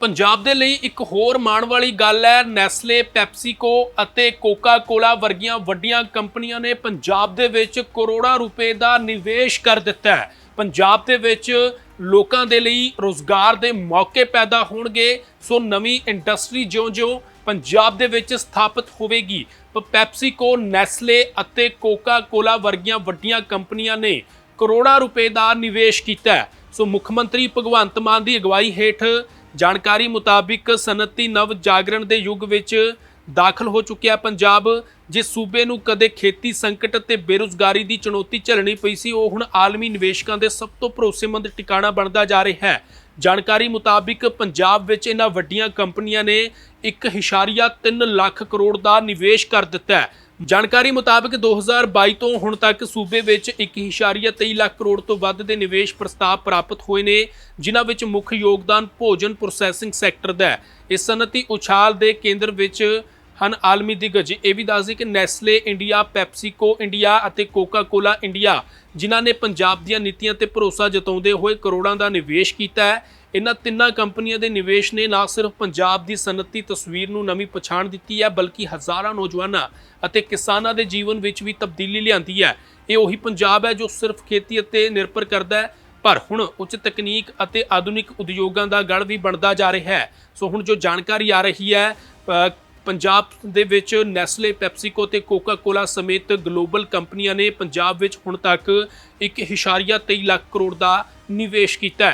ਪੰਜਾਬ ਦੇ ਲਈ ਇੱਕ ਹੋਰ ਮਾਣ ਵਾਲੀ ਗੱਲ ਹੈ। ਨੈਸਲੇ, ਪੈਪਸੀਕੋ ਅਤੇ ਕੋਕਾ ਕੋਲਾ ਵਰਗੀਆਂ ਵੱਡੀਆਂ ਕੰਪਨੀਆਂ ਨੇ ਪੰਜਾਬ ਦੇ ਵਿੱਚ ਕਰੋੜਾਂ ਰੁਪਏ ਦਾ ਨਿਵੇਸ਼ ਕਰ ਦਿੱਤਾ ਹੈ। ਪੰਜਾਬ ਦੇ ਵਿੱਚ ਲੋਕਾਂ ਦੇ ਲਈ ਰੋਜ਼ਗਾਰ ਦੇ ਮੌਕੇ ਪੈਦਾ ਹੋਣਗੇ। ਸੋ ਨਵੀਂ ਇੰਡਸਟਰੀ ਜਿਉਂ-ਜਿਉਂ ਪੰਜਾਬ ਦੇ ਵਿੱਚ ਸਥਾਪਿਤ ਹੋਵੇਗੀ। ਪੈਪਸੀਕੋ, ਨੈਸਲੇ ਅਤੇ ਕੋਕਾ ਕੋਲਾ ਵਰਗੀਆਂ ਵੱਡੀਆਂ ਕੰਪਨੀਆਂ ਨੇ ਕਰੋੜਾਂ ਰੁਪਏ ਦਾ ਨਿਵੇਸ਼ ਕੀਤਾ ਸੋ ਮੁੱਖ ਮੰਤਰੀ ਭਗਵੰਤ ਮਾਨ ਦੀ ਅਗਵਾਈ ਹੇਠ ਜਾਣਕਾਰੀ ਮੁਤਾਬਿਕ ਸਨਅਤੀ ਨਵ ਜਾਗਰਣ ਦੇ ਯੁੱਗ ਵਿੱਚ ਦਾਖਲ ਹੋ ਚੁੱਕਿਆ ਪੰਜਾਬ, ਜਿਸ ਸੂਬੇ ਨੂੰ ਕਦੇ ਖੇਤੀ ਸੰਕਟ ਅਤੇ ਬੇਰੁਜ਼ਗਾਰੀ ਦੀ ਚੁਣੌਤੀ ਝੱਲਣੀ ਪਈ ਸੀ, ਉਹ ਹੁਣ ਆਲਮੀ ਨਿਵੇਸ਼ਕਾਂ ਦੇ ਸਭ ਤੋਂ ਭਰੋਸੇਮੰਦ ਟਿਕਾਣਾ ਬਣਦਾ ਜਾ ਰਿਹਾ ਹੈ। ਜਾਣਕਾਰੀ ਮੁਤਾਬਿਕ ਪੰਜਾਬ ਵਿੱਚ ਇਹਨਾਂ ਵੱਡੀਆਂ ਕੰਪਨੀਆਂ ਨੇ 1.3 ਲੱਖ ਕਰੋੜ ਦਾ ਨਿਵੇਸ਼ ਕਰ ਦਿੱਤਾ ਹੈ। ਜਾਣਕਾਰੀ ਮੁਤਾਬਕ 2022 ਤੋਂ ਹੁਣ ਤੱਕ ਸੂਬੇ ਵਿੱਚ 1.23 ਲੱਖ ਕਰੋੜ ਤੋਂ ਵੱਧ ਦੇ ਨਿਵੇਸ਼ ਪ੍ਰਸਤਾਵ ਪ੍ਰਾਪਤ ਹੋਏ ਨੇ, ਜਿਨ੍ਹਾਂ ਵਿੱਚ ਮੁੱਖ ਯੋਗਦਾਨ ਭੋਜਨ ਪ੍ਰੋਸੈਸਿੰਗ ਸੈਕਟਰ ਦਾ ਹੈ। ਇਸ ਸਨਅਤੀ ਉਛਾਲ ਦੇ ਕੇਂਦਰ ਵਿੱਚ ਹਨ ਆਲਮੀ ਦਿਗਜ। ਇਹ ਵੀ ਦੱਸਦੇ ਕਿ ਨੈਸਲੇ ਇੰਡੀਆ, ਪੈਪਸੀਕੋ ਇੰਡੀਆ ਅਤੇ ਕੋਕਾ ਕੋਲਾ ਇੰਡੀਆ, ਜਿਨ੍ਹਾਂ ਨੇ ਪੰਜਾਬ ਦੀਆਂ ਨੀਤੀਆਂ ਤੇ ਭਰੋਸਾ ਜਤਾਉਂਦੇ ਹੋਏ ਕਰੋੜਾਂ ਦਾ ਨਿਵੇਸ਼ ਕੀਤਾ ਹੈ। ਇਹਨਾਂ ਤਿੰਨਾਂ ਕੰਪਨੀਆਂ ਦੇ ਨਿਵੇਸ਼ ਨੇ ਨਾ ਸਿਰਫ ਪੰਜਾਬ ਦੀ ਸਨਅਤੀ ਤਸਵੀਰ ਨੂੰ ਨਵੀਂ ਪਛਾਣ ਦਿੱਤੀ ਹੈ, ਬਲਕਿ ਹਜ਼ਾਰਾਂ ਨੌਜਵਾਨਾਂ ਅਤੇ ਕਿਸਾਨਾਂ ਦੇ ਜੀਵਨ ਵਿੱਚ ਵੀ ਤਬਦੀਲੀ ਲਿਆਂਦੀ ਹੈ। ਇਹ ਉਹੀ ਪੰਜਾਬ ਹੈ ਜੋ ਸਿਰਫ ਖੇਤੀ ਅਤੇ ਨਿਰਭਰ ਕਰਦਾ ਹੈ, ਪਰ ਹੁਣ ਉੱਚ ਤਕਨੀਕ ਅਤੇ ਆਧੁਨਿਕ ਉਦਯੋਗਾਂ ਦਾ ਗੜ ਵੀ ਬਣਦਾ ਜਾ ਰਿਹਾ ਹੈ। ਸੋ ਹੁਣ ਜੋ ਜਾਣਕਾਰੀ ਆ ਰਹੀ ਹੈ ਪੰਜਾਬ ਦੇ ਵਿੱਚ ਨੈਸਲੇ, ਪੈਪਸੀਕੋ ਤੇ ਕੋਕਾ ਕੋਲਾ ਸਮੇਤ ਗਲੋਬਲ ਕੰਪਨੀਆਂ ਨੇ ਪੰਜਾਬ ਵਿੱਚ ਹੁਣ ਤੱਕ 1.23 ਲੱਖ ਕਰੋੜ ਦਾ ਨਿਵੇਸ਼ ਕੀਤਾ ਹੈ।